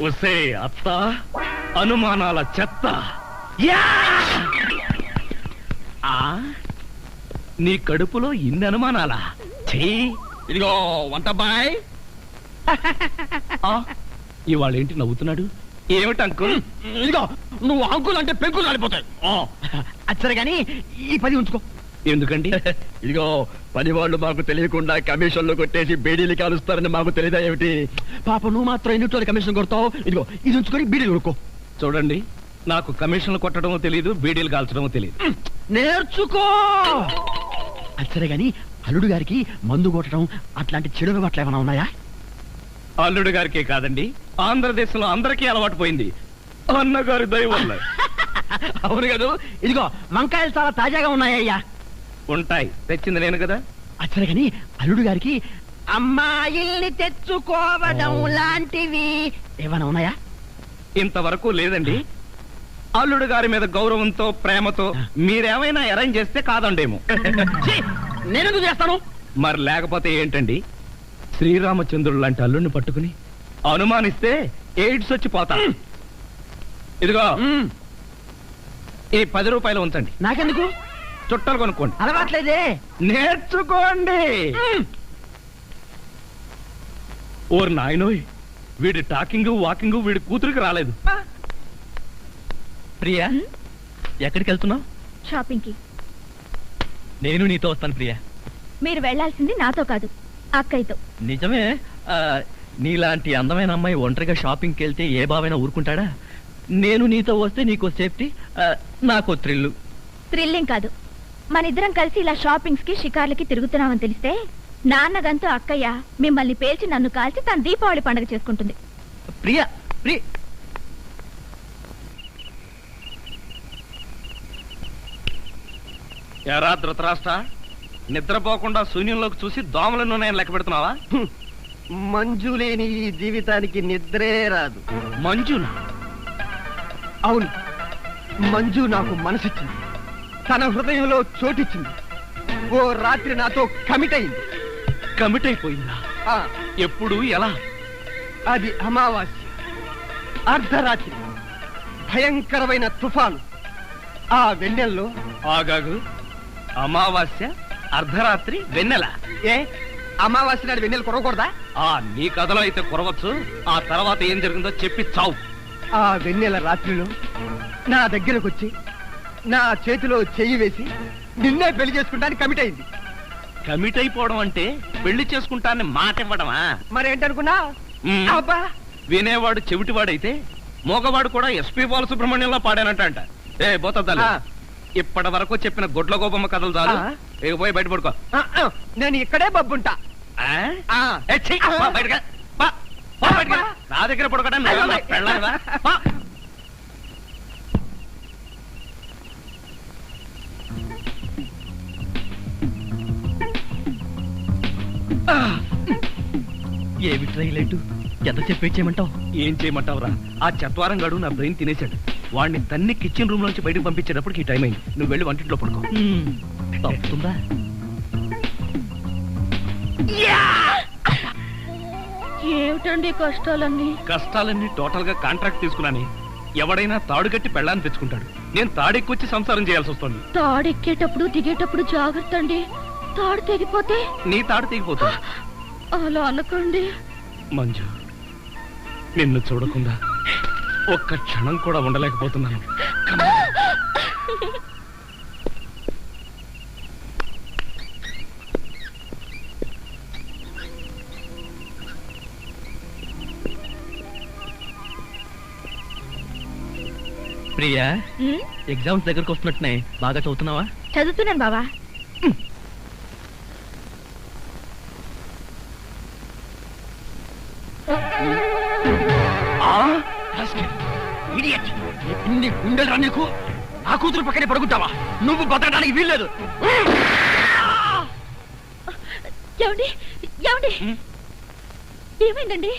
ఒసే అత్త అనుమానాల చెత్త. యా! ఆ? నీ కడుపులో ఇన్ని అనుమానాలా? ఛీ! ఇదిగో వంట బాయ్ ఆ, ఇవాళ ఏంటి నవ్వుతున్నాడు? ఏమిటి అంకుల్? ఇదిగో నువ్వు అంకుల్ అంటే పెంకులు రాలిపోతాయి. అచ్చరే గాని ఈ పది ఉంచుకో. ఎందుకండి? ఇదిగో పని వాళ్ళు మాకు తెలియకుండా కమిషన్లు కొట్టేసి బేడీలు కాలుస్తారని మాకు తెలియదా ఏమిటి? పాప నువ్వు మాత్రం ఎన్నిట్లో కమిషన్ కొడతావు? ఇదిగో ఇది ఉంచుకొని బీడీలు కొనుక్కో. చూడండి నాకు కమిషన్లు కొట్టడం తెలియదు బీడీలు కాల్చడం తెలియదు నేర్చుకో! అచ్చరే గాని అల్లుడు గారికి మందు కొట్టడం అట్లాంటి చెడు అలవాట్లు ఏమైనా ఉన్నాయా? అల్లుడు గారికే కాదండి ఆంధ్రదేశంలో అందరికీ అలవాటు పోయింది. అన్నగారి దయ వల్ల. అవును కదా? ఇదిగో వంకాయలు చాలా తాజాగా ఉన్నాయ్యా ఉంటాయి. తెచ్చింది నేను కదా? అచ్చరే గాని అల్లుడు గారికి అమ్మాయిల్ని తెచ్చుకోవడం లాంటివి. ఏమైనా ఉన్నాయా? ఇంతవరకు లేదండి. అల్లుడు గారి మీద గౌరవంతో ప్రేమతో మీరేమైనా అరేంజ్ చేస్తే కాదండేమో. నేనెందుకు చేస్తాను? మరి లేకపోతే ఏంటండి? శ్రీరామచంద్రుడు లాంటి అల్లుడిని పట్టుకుని అనుమానిస్తే ఎయిడ్స్ వచ్చి పోతా. ఇదిగో. ఈ పది రూపాయలు ఉంచండి. నాకెందుకు? చుట్టలు కొనుక్కోండి. అలవాట్లేదే. నేర్చుకోండి. ఓర్ నాయనోయ్ వీడి టాకింగ్ వాకింగ్ వీడి కూతురికి రాలేదు. ప్రియా ఎక్కడికి వెళ్తున్నావు? షాపింగ్కి నేను నీతో వస్తాను ప్రియా. మీరు వెళ్ళాల్సింది నాతో కాదు అక్కయ్యతో. నిజమే ఆ, నీలాంటి అందమైన అమ్మాయి ఒంటరిగా షాపింగ్కి వెళ్తే ఏ బావైనా ఊరుకుంటాడా? నేను నీతో వస్తే నీకో సేఫ్టీ ఆ, నాకో థ్రిల్లు. థ్రిల్లింగ్ కాదు. మన ఇద్దరం కలిసి ఇలా షాపింగ్స్కి షికార్లకి తిరుగుతున్నామని తెలిస్తే నాన్నగంతూ అక్కయ్య మిమ్మల్ని పేల్చి నన్ను కాల్చి తన దీపావళి పండుగ చేసుకుంటుంది. ప్రియా ప్రియ ఎరా ధృతరాష్ట్ర నిద్రపోకుండా శూన్యంలోకి చూసి దోమలను నేను లెక్క పెడుతున్నావా? మంజు లేని ఈ జీవితానికి నిద్రే రాదు. మంజునా? అవును మంజు నాకు మనసిచ్చింది. తన హృదయంలో చోటిచ్చింది. ఓ రాత్రి నాతో కమిట్ అయింది కమిట్ అయిపోయిందా ఆ, ఎప్పుడు ఎలా? అది అమావాస్య. అర్ధరాత్రి. భయంకరమైన తుఫాను. ఆ వెన్నెల్లో. ఆగాగు. అమావాస్య అర్ధరాత్రి వెన్నెల. ఏ? అమావాస్య నాడు వెన్నెలు కొరవకూడదా? ఆ నీ కథలో అయితే కురవచ్చు. ఆ తర్వాత ఏం జరిగిందో చెప్పి చావు. ఆ వెన్నెల రాత్రిలో నా దగ్గరకు వచ్చి నా చేతిలో చెయ్యి వేసి నిన్నే పెళ్ళి చేసుకుంటానికి కమిట్ అయింది. కమిట్ అయిపోవడం అంటే పెళ్ళి చేసుకుంటానని మాట ఇవ్వడమా? మరేంటనుకున్నా? మ్మ్. అబ్బా! వినేవాడు చెవిటివాడైతే మోగవాడు కూడా ఎస్పి బాలసుబ్రహ్మణ్యంలో పాడానంట ఏ బోతద్దాలు ఆ. ఇప్పటి వరకు చెప్పిన గొడ్ల గోపమ్మ కథలు చాలు. ఆ. ఇక పోయి బయట పడుకో ఆ, ఆ, నేను ఇక్కడే బబ్బుంటా. ఆ? ఆ. ఏ, ఛీ, పో బయటకు. పో, పో బయటకు. నా దగ్గర పడుకోవడం ఏమి ట్రైలెట్ ఎంత చెప్పేచ్చేయమంటావు ఏం చేయమంటావురా? ఆ చత్వారం గడు నా బ్రెయిన్ తినేశాడు. వాడిని తన్ని కిచెన్ రూమ్ నుంచి బయటకు పంపించేటప్పటికి ఈ టైం అయింది. నువ్వు వెళ్ళి వంటింట్లో పడుకో. తప్పుతుందా? ఏమిటండి కష్టాలన్నీ? కష్టాలన్నీ టోటల్గా కాంట్రాక్ట్ తీసుకున్నాని. ఎవడైనా తాడు కట్టి పెళ్ళాన్ని తెచ్చుకుంటాడు. నేను తాడెక్కొచ్చి సంసారం చేయాల్సి వస్తుంది. తాడెక్కేటప్పుడు దిగేటప్పుడు జాగ్రత్త అండి తాడు తెగిపోతే? నీ తాడు తెగిపోతుంది. అలా అనకండి. మంజు నిన్ను చూడకుండా ఒక్క క్షణం కూడా ఉండలేకపోతున్నాను. ప్రియా ఎగ్జామ్స్ దగ్గరకు వస్తున్నట్టున్నాయి. బాగా చదువుతున్నావా? చదువుతున్నాను బావా. ఇన్ని గుండెలు నీకు. నా కూతురు పక్కనే పడుకుంటావా? నువ్వు బతకడానికి వీల్లేదు. ఏమండి? ఏమండి? ఉమ్. ఏమైందండి?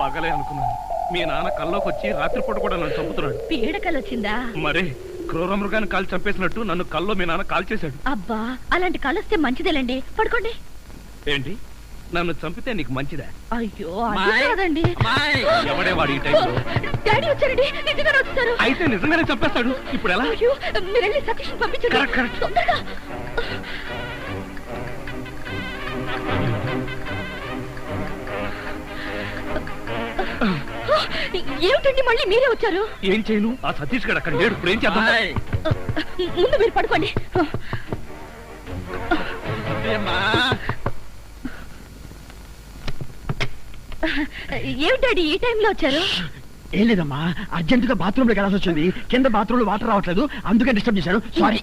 పగలే అనుకున్నాను. మీ నాన్న కల్లోకి వచ్చి రాత్రిపూట కూడా నన్ను చంపుతున్నాడు. పీడకలు వచ్చిందా మరే క్రూర మృగాన్ని కాల్ చంపేసినట్టు నన్ను కల్లో మీ నాన్న కాల్ చేశాడు అబ్బా అలాంటి కలొస్తే మంచిదేలండి. పడుకోండి. ఏంటి? నన్ను చంపితే నీకు మంచిదా? అయ్యో అదే కాదండి. ఎవడే వాడు ఈ టైంలో డాడీ వచ్చారండి నిజంగానే వచ్చారు. అయితే నిజంగానే చంపేస్తాడు. ఇప్పుడు ఎలా? అయ్యో మీరు వెళ్ళి సతీష్ పంపించండి. Correct, correct. తొందరగా. ఏమిటండి మళ్ళీ మీరే వచ్చారు? ఏం చేయను? ఆ సతీష్ గడు అక్కడ లేడు. ఇప్పుడు ఏం చేద్దాం? ఆయ్. ముందు మీరు పడుకోండి. ఏమిటండి ఈ టైంలో వచ్చారు? ఏం లేదమ్మా అర్జెంటుగా బాత్రూమ్లో వెళ్ళాల్సి వచ్చింది. కింద బాత్రూమ్లో వాటర్ రావట్లేదు అందుకే డిస్టర్బ్ చేశాను సారీ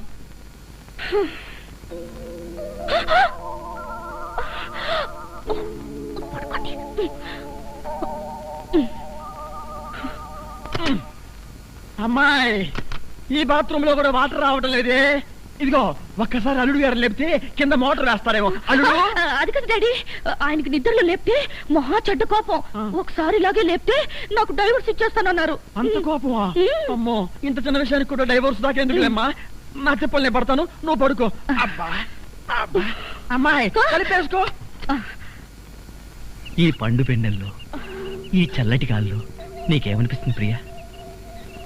అమ్మాయి ఈ బాత్రూమ్లో కూడా వాటర్ రావటం లేదే. ఇదిగో ఒక్కసారి అల్లుడు గారు లేపితే కింద మోటార్ వేస్తారేమో. అల్లుడు? అది కదా డాడీ. ఆయనకి నిద్రలో లేపితే మహా చెడ్డ కోపం. ఒకసారి ఇలాగే లేపితే నాకు డైవర్స్ ఇచ్చేస్తానన్నారు. అంత కోపమా? మ్మ్. అమ్మో ఇంత చిన్న విషయానికి కూడా డైవోర్స్ దాకా ఎందుకులేమ్మా నా చెప్పలు నేను పడతాను నువ్వు పడుకో. అబ్బా అబ్బా. అమ్మాయి కలిపేసుకో. ఈ పండు పెన్నెల్లో ఈ చల్లటి గాల్లో నీకేమనిపిస్తుంది ప్రియా?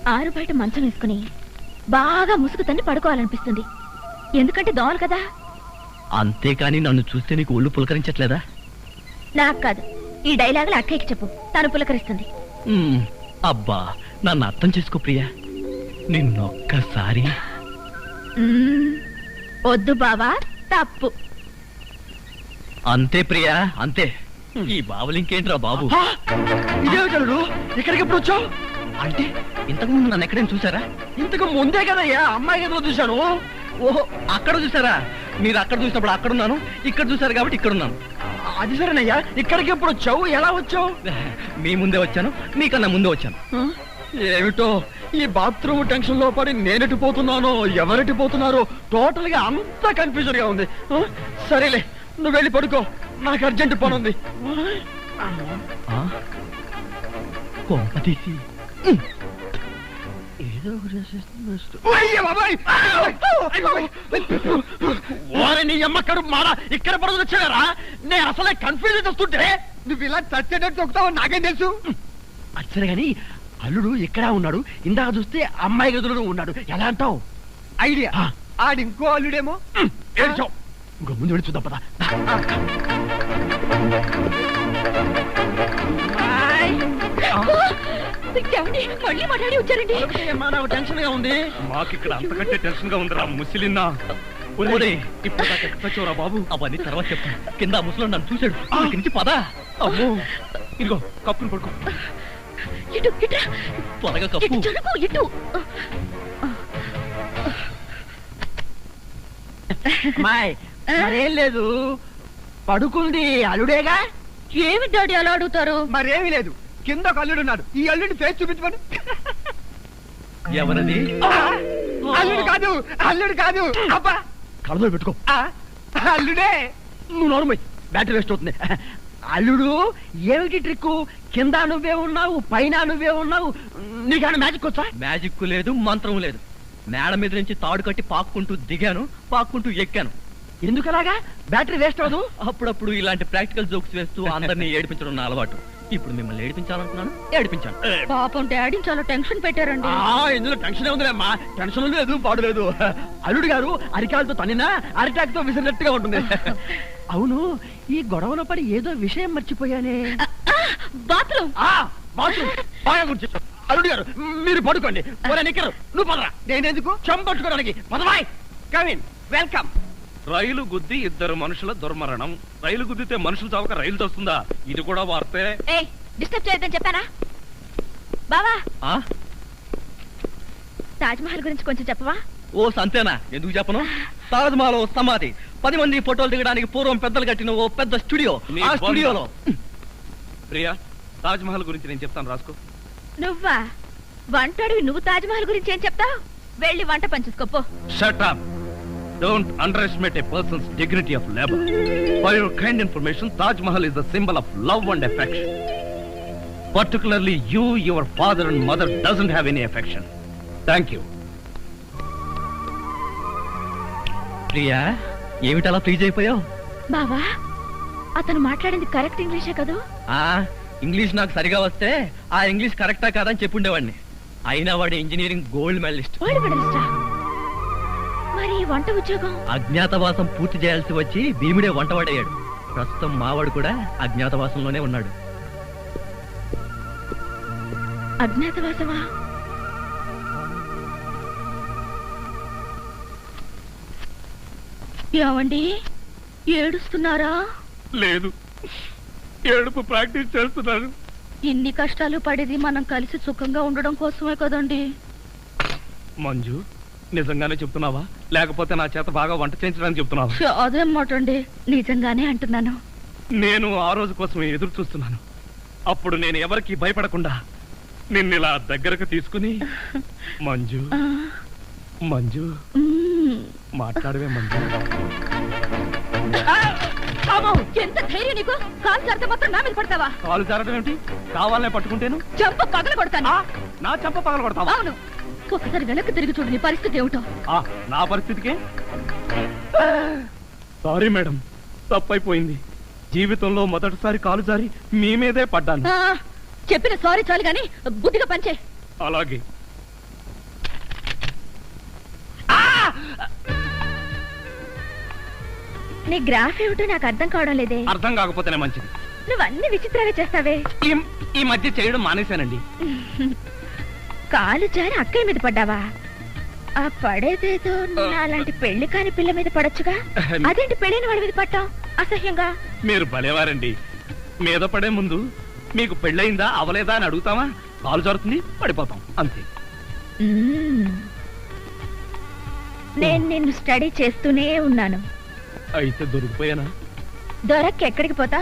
ఆరు బయట మంచం వేసుకుని బాగా ముసుగు తన్ని పడుకోవాలనిపిస్తుంది. ఎందుకంటే దోమలు కదా? అంతేకాని నన్ను చూస్తే నీకు ఒళ్ళు పులకరించట్లేదా? నాకు కాదు. ఈ డైలాగులు అక్కయ్యకి చెప్పు. తను పులకరిస్తుంది. మ్మ్. అబ్బా నన్ను అర్థం చేసుకో ప్రియా. నిన్నొక్కసారి. మ్మ్. వద్దు బావా తప్పు. అంతే ప్రియా అంతే. ఈ బావులు ఇంకేంట్రా బాబు? హా! ఇదేమిటి అల్లుడు? ఇక్కడికి ఎప్పుడు వచ్చావు? అంటే ఇంతకు ముందు నన్ను ఎక్కడైనా చూసారా? ఇంతకు ముందే కదయ్యా అమ్మాయి గదిలో చూశాను. ఓహో అక్కడ చూసారా మీరు అక్కడ చూసినప్పుడు అక్కడ ఉన్నాను ఇక్కడ చూసారు కాబట్టి ఇక్కడ ఉన్నాను అది సరేనయ్యా ఇక్కడికి ఎప్పుడు వచ్చావు? ఎలా వచ్చావు? మీ ముందే వచ్చాను మీకన్నా ముందే వచ్చాను? ఏమిటో ఈ బాత్రూమ్ టెన్షన్లో పడి నేనెటు పోతున్నానో ఎవరెటు పోతున్నారో టోటల్గా అంతా కన్ఫ్యూజన్గా ఉంది? సరేలే నువ్వు వెళ్ళి పడుకో. నాకు అర్జెంట్ పని ఉంది తీసి ఏదో ఒకటి చేసేస్తున్నట్టు. అయ్య బాబాయ్! ఓరి నీ అమ్మ కడుపు మారా ఇక్కడ పడుతుంది వచ్చారా నేను అసలే కన్ఫ్యూజ్ చేస్తుంటే. నువ్వు ఇలా చచ్చేటట్టు చెప్తావు నాకేం తెలుసు? అచ్చరే గాని అల్లుడు ఇక్కడ ఉన్నాడు? ఇందాక చూస్తే అమ్మాయి గదులు ఉన్నాడు. ఎలా అంటావు? ఐడియా. ఆడి ఇంకో అల్లుడేమో? ఏడ్చావు. ఇంకో ముందు వెళ్ళి చూద్దాం పదా? మళ్ళీ మా డాడీ వచ్చారండి. నాకు టెన్షన్గా ఉంది. మాకు ఇక్కడ అంతకంటే టెన్షన్గా ఉందిరా ముసిలిన్నా ఒరే, ఇప్పుడు ఎక్కడ బాబు? అవన్నీ తర్వాత చెప్తాను కింద ముసలో నన్ను చూశాడు. నుంచి పదా. అమ్మో. ఇదిగో కప్పుని పడుకో. ఇటు ఇటు. త్వరగా కప్పు. ఇటు. అమ్మాయి మరేం లేదు. పడుకుంది అల్లుడేగా? ఏమి డాడీ అలా అడుగుతారు? మరేమీ లేదు. కింద ఒక అల్లుడు ఉన్నాడు. ఈ అల్లుడిని ఫేస్ చూపించమని. ఎవరది? అల్లుడు కాదు అల్లుడు కాదు. అబ్బా. కళ్ళలో పెట్టుకో. అల్లుడే. నువ్వు నోరుమై బ్యాటరీ వేస్ట్ అవుతుంది. అల్లుడు ఏమిటి ట్రిక్ కింద నువ్వే ఉన్నావు పైన నువ్వే ఉన్నావు. నీకన్నా మ్యాజిక్ వచ్చా? మ్యాజిక్ లేదు మంత్రం లేదు. మేడ మీద నుంచి తాడు కట్టి పాక్కుంటూ దిగాను పాక్కుంటూ ఎక్కాను. ఎందుకు అలాగా? బ్యాటరీ వేస్ట్ అవ్వదు. అప్పుడప్పుడు ఇలాంటి ప్రాక్టికల్ జోక్స్ వేస్తూ అందరినీ ఏడిపించడం నా అలవాటు. ఇప్పుడు మిమ్మల్ని ఏడిపించాలనుకున్నాను ఏడిపించాను. పాపం డాడీ చాలా టెన్షన్ పెట్టారండి. ఆ, ఇందులో టెన్షన్ ఉందిలేమ్మా. టెన్షన్ లేదు పాడు లేదు. అల్లుడు గారు అరికాలతో తనినా అరిటాక్తో విసిరినట్టుగా ఉంటుంది. అవును ఈ గొడవలో పడి ఏదో విషయం మర్చిపోయానే. బాత్రూమ్. ఆ బాత్రూమ్. బాగా గుర్తు అల్లుడు గారు మీరు పడుకోండి. ఒరే నిక్కరు. నువ్వు పదరా. నేనెందుకు? చంపట్టుకోవడానికి పదవాయ్. కవిన్ వెల్కమ్. రైలు గుద్ది ఇద్దరు మనుషుల దుర్మరణం. రైలు గుద్దితే మనుషులు చావక రైలు తోస్తుందా? ఇది కూడా వార్తే. డిస్టర్బ్ చేయొద్దని చెప్పానా? బావా? తాజ్ మహల్ గురించి కొంచెం చెప్పవా? ఓ సంతేనా? ఎందుకు చెప్పను? తాజ్ మహల్ ఓ సమాధి. పది మంది ఫోటోలు దిగడానికి పూర్వం పెద్దలు కట్టిన ఓ పెద్ద స్టూడియో. ఆ. స్టూడియోలో. ప్రియా తాజ్ మహల్ గురించి నేను చెప్తాను రాసుకో. నువ్వా? వంటడివి నువ్వు తాజ్ మహల్ గురించి ఏం చెప్తావు? వెళ్ళి వంట పంచుకోపో up! Don't underestimate a person's dignity of labor. For your kind information, Taj Mahal is a symbol of love and affection. Particularly you, your father and mother doesn't have any affection. Thank you. Priya ఏమిటలా please అయిపోయావు బావా అతను మాట్లాడింది correct ఇంగ్లీషే కదూ ఆ English నాకు సరిగా వస్తే ఆ ఇంగ్లీష్ కరెక్టా కాదని చెప్పుండేవాడిని అయినా వాడు ఇంజనీరింగ్ గోల్డ్ మెడలిస్ట్ ఓల్డ్ మెడలిస్టా మరి వంట ఉద్యోగం? అజ్ఞాతవాసం పూర్తి చేయాల్సి వచ్చి భీముడే వంటవాడయ్యాడు. ప్రస్తుతం మావాడు కూడా అజ్ఞాతవాసంలోనే ఉన్నాడు. అజ్ఞాతవాసమా? ఏమండి? ఏడుస్తున్నారా? లేదు. ఏడుపు ప్రాక్టీస్ చేస్తున్నాను. ఇన్ని కష్టాలు పడేది మనం కలిసి సుఖంగా ఉండడం కోసమే కదండి. మంజు నిజంగానే చెప్తున్నావా? లేకపోతే నా చేత బాగా వంట చేయించడానికి చెప్తున్నావా అదేం మాట అండి నిజంగానే అంటున్నాను. నేను ఆ రోజు కోసం ఎదురు చూస్తున్నాను. అప్పుడు నేను ఎవరికి భయపడకుండా నిన్ను ఇలా దగ్గరకు తీసుకుని మంజు మంజు. మాట్లాడవే మంజు. ఎంత ధైర్యం నీకు? కాలు మాత్రం నా మీద పడతావా? కాలు జారడం ఏమిటి? కావాలనే పట్టుకుంటేను? చెంప పగల కొడతాను నా చెంప పగల కొడతావా అవును. ఒకసారి వెనక్కి తిరిగి చూడు నీ పరిస్థితి ఏమిటో. ఆ, నా పరిస్థితికే? సారీ మేడం తప్పైపోయింది. జీవితంలో మొదటిసారి కాలు జారి మీ మీదే పడ్డాను. చెప్పిన సారీ చాలు గాని బుద్ధిగా పంచే అలాగే. నీ గ్రాఫ్ ఏమిటో నాకు అర్థం కావడం లేదే. అర్థం కాకపోతేనే మంచిది. నువ్వు అన్ని విచిత్రంగా చేస్తావే. ఈ ఈ మధ్య చేయడం మానేశానండి. కాలు జారి అక్కయ్య మీద పడ్డావా? ఆ పడేదేదో అలాంటి పెళ్ళి కాని పిల్ల మీద పడొచ్చుగా? అదేంటి పెళ్ళైన వాడి మీద పట్టాం అసహ్యంగా? మీరు భలేవారండి. మీద పడే ముందు మీకు పెళ్ళయిందా అవలేదా అని అడుగుతామా? కాలు జారుతుంది పడిపోతాం. అంతే. నేను నిన్ను స్టడీ చేస్తూనే ఉన్నాను. అయితే దొరికిపోయానా? దొరక్క ఎక్కడికి పోతా?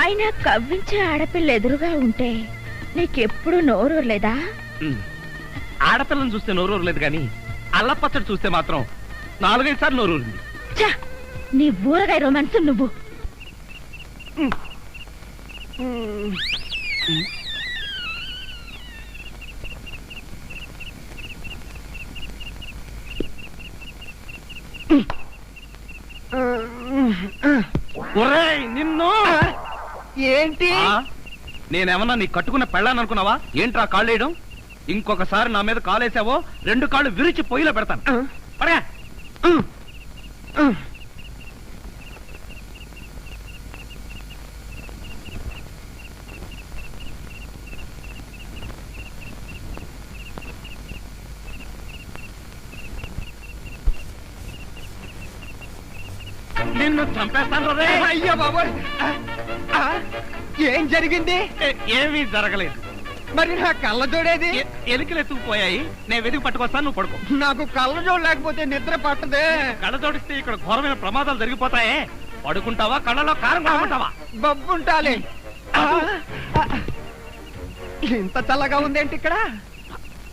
అయినా కవ్వించే ఆడపిల్ల ఎదురుగా ఉంటే నీకెప్పుడు నోరు లేదా. ఆడపిల్లని చూస్తే నోరూరు లేదు కానీ అల్లపచ్చడి చూస్తే మాత్రం నాలుగైదు సార్లు నోరూరింది! నీ ఊరగాయ రొమాన్స్ నువ్వు. ఒరేయ్ నిన్ను! ఏంటి? నేనేమన్నా నీ కట్టుకున్న పెళ్ళాను అనుకున్నావా ఏంట్రా కాళ్ళు వేయడం? ఇంకొకసారి నా మీద కాలేసావో రెండు కాళ్ళు విరిచి పొయ్యిలో పెడతాను. పడగా నిన్ను చంపేస్తాను రే. అయ్యా బాబోయ్. ఆ, ఏం జరిగింది? ఏమీ జరగలేదు. మరి నా కళ్ళ జోడేది? ఎ- ఎలికలు ఎత్తుకుపోయాయి. నేను వెతికి పట్టుకొస్తాను నువ్వు పడుకో. నాకు కళ్ళ జోడు లేకపోతే నిద్ర పట్టదే. కళ్ళ జోడిస్తే ఇక్కడ ఘోరమైన ప్రమాదాలు జరిగిపోతాయే. పడుకుంటావా? కళ్ళలో కారం బొబ్బుంటాలి. ఆ, ఆ, ఇంత చల్లగా ఉందేంటి ఇక్కడ?